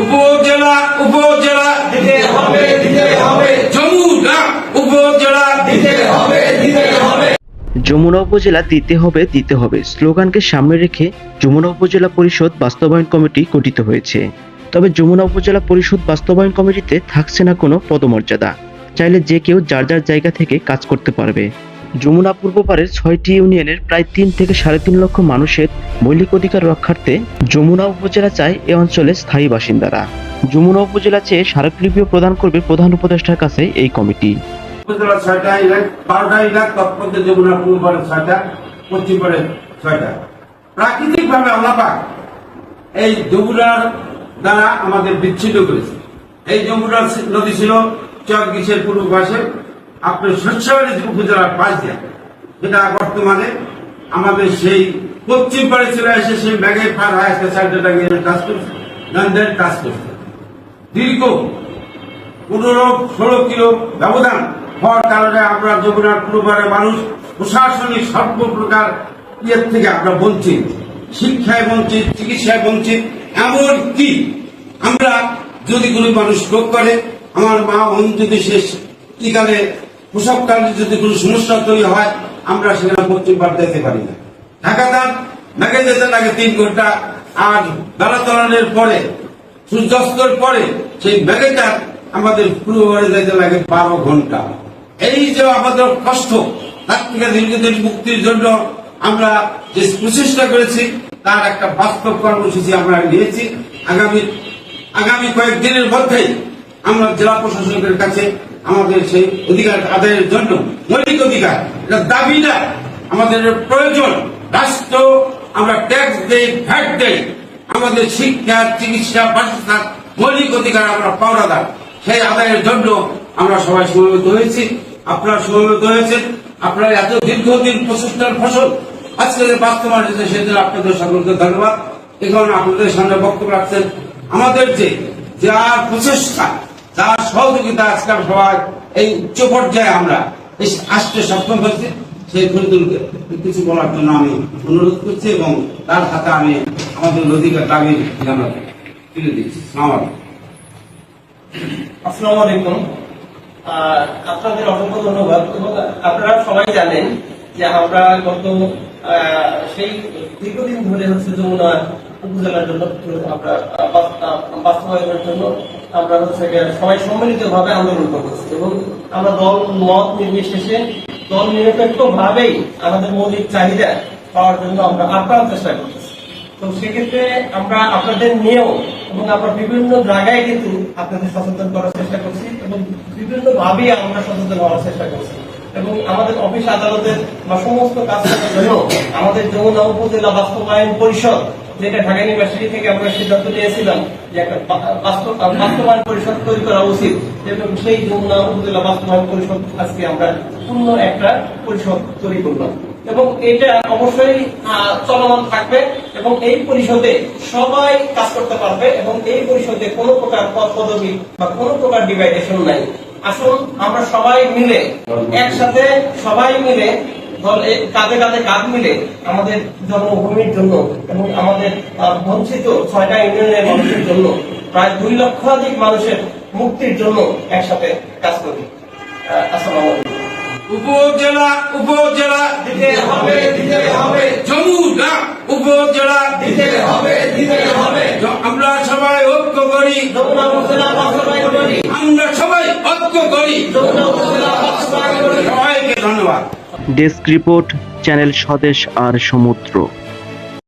উপজেলা উপজেলা দিতে হবে দিতে হবে। যমুনা, উপজেলা দিতে হবে দিতে হবে। যমুনা উপজেলা দিতে হবে দিতে হবে। স্লোগানকে সামনে রেখে যমুনা উপজেলা পরিষদ বাস্তবায়ন কমিটি গঠিত হয়েছে। তবে যমুনা উপজেলা পরিষদ বাস্তবায়ন কমিটিতে থাকছে না কোনো পদমর্যাদা। চাইলে যে কেউ যার যার জায়গা থেকে কাজ করতে পারবে। যমুনা পূর্ব পাড়ের ছয়টি ইউনিয়নের প্রায় তিন থেকে সাড়ে তিন লক্ষ মানুষের মৌলিক অধিকার রক্ষার্থে যমুনা উপজেলা চায় এ অঞ্চলের স্থায়ী বাসিন্দারা। যমুনা উপজেলা চেয়ে স্মারকলিপিও প্রদান করবে প্রধান উপদেষ্টার কাছে এই কমিটি। উপজেলা ছয়টা ইলাক বারোটা ইলাক তৎপর্যে যমুনা পূর্ব পারে ছয়টা, পশ্চিম পারে ছয়টা। প্রাকৃতিক ভাবে আল্লাপাক এই যমুনার দ্বারা আমাদের বিচ্ছিন্ন করেছে। এই যমুনার নদী ছিল চক গিসের পূর্ব পাশে। আপনার শস্যবাড়ি উপজেলার পাশ দিয়ে সেটা বর্তমানে আমাদের সেই পশ্চিম পাড়ে চলে এসে সেই ব্যাগের পার হয়ে আসতে চারটা কাজ করছে নন্দের কাজ করছে। দীর্ঘ পনেরো, ষোলো কিলো ব্যবধান হওয়ার কারণে আমরা যমুনার পূর্বারের মানুষ, প্রশাসনিক সর্বপ্রকার ইয়ের থেকে আমরা বঞ্চিত। শিক্ষায় বঞ্চিত, চিকিৎসায় বঞ্চিত এমন কি আমরা যদি কোনো মানুষ রোগ করে, আমার মা বোন যদি টিকালে প্রসবকালে যদি কোনো সমস্যা তৈরি হয়, আমরা সেখানে পশ্চিম পার যেতে পারি না। ঢাকা দান মেঘে যেতে লাগে তিন ঘণ্টা, আর বেলা পরে, সূর্যাস্তর পরে সেই ব্যাগেটা আমাদের পূর্ববারে যাইতে লাগে বারো ঘণ্টা। এই যে আমাদের কষ্ট, তার থেকে দীর্ঘদিন মুক্তির জন্য আমরা যে প্রচেষ্টা করেছি, তার একটা বাস্তব কর্মসূচি আমরা নিয়েছি। আগামী আগামী কয়েকদিনের মধ্যেই আমরা জেলা প্রশাসকের কাছে আমাদের সেই অধিকার আদায়ের জন্য মৌলিক অধিকার, এটা দাবি না। আমাদের প্রয়োজন, রাষ্ট্র, আমরা ট্যাক্স দেই ভ্যাট দেই। আমাদের শিক্ষা, চিকিৎসা, বাসস্থান, মৌলিক অধিকার আমরা পাওনাদার। সেই আদায়ের জন্য আমরা সবাই সমবেত হয়েছি। আপনারা সমবেত হয়েছেন। আপনারা এত দীর্ঘদিন প্রচেষ্টার ফসল। আজকে যে বাস্তবায়ন হয়েছে সেজন্য আপনাদের সকলকে ধন্যবাদ। এখন আপনাদের সামনে বক্তব্য রাখছেন আমাদের যে, যার প্রচেষ্টা যার সহযোগিতা আজকাল সবাই এই উচ্চ পর্যায়ে আমরা আসতে সক্ষম হয়েছে, সেই ফরিদুলকে কিছু বলার জন্য আমি অনুরোধ করছি এবং তার হাতে আমি আমাদের অধিকার দাবি জানাতে তুলে দিচ্ছি। সালাম আসসালামু আলাইকুম। আপনাদের অসংখ্য ধন্যবাদ। আপনারা সবাই জানেন যে আমরা গত সেই দীর্ঘদিন ধরে হচ্ছে যমুনা উপজেলার জন্য, আমরা বাস্তবায়নের জন্য আমরা হচ্ছে সবাই সম্মিলিত ভাবে আন্দোলন করতেছি। এবং আমরা দল, মত নির্বিশেষে দল নিরপেক্ষ ভাবেই আমাদের মৌলিক চাহিদা পাওয়ার জন্য আমরা আপ্রাণ চেষ্টা করতেছি। তো সেক্ষেত্রে আমরা আপনাদের নিয়েও এবং আমরা বিভিন্ন জায়গায় কিন্তু আপনাদের সচেতন করার চেষ্টা করছি এবং বিভিন্ন ভাবেই আমরা সচেতন হওয়ার চেষ্টা করছি। এবং আমাদের অফিস আদালতের বা সমস্ত কাজ জন্য আমাদের যমুনা উপজেলা বাস্তবায়ন পরিষদ, যেটা ঢাকা ইউনিভার্সিটি থেকে আমরা সিদ্ধান্ত নিয়েছিলাম যে একটা বাস্তবায়ন পরিষদ তৈরি করা উচিত। এবং সেই যমুনা উপজেলা বাস্তবায়ন পরিষদ আজকে আমরা পূর্ণ একটা পরিষদ তৈরি করলাম। এবং এটা অবশ্যই চলমান থাকবে এবং এই পরিষদে সবাই কাজ করতে পারবে এবং এই পরিষদে কোনো প্রকার পদ পদবি বা কোনো প্রকার ডিভাইডেশন নাই। আসুন, আমরা সবাই মিলে, একসাথে সবাই মিলে কাঁধে কাঁধে কাঁধ মিলে আমাদের জন্মভূমির জন্য এবং আমাদের বঞ্চিত ছয়টা ইউনিয়নের মানুষের জন্য, প্রায় দুই লক্ষাধিক মানুষের মুক্তির জন্য একসাথে কাজ করি। আসসালামু উপজেলা উপজেলা দিতে হবে দিতে হবে। যমুনা উপজেলা দিতে হবে দিতে হবে। আমরা সবাই ঐক্য করি। আমরা সবাই ঐক্য করি। সবাইকে ধন্যবাদ। ডেস্ক রিপোর্ট, চ্যানেল স্বদেশ আর সমুদ্র।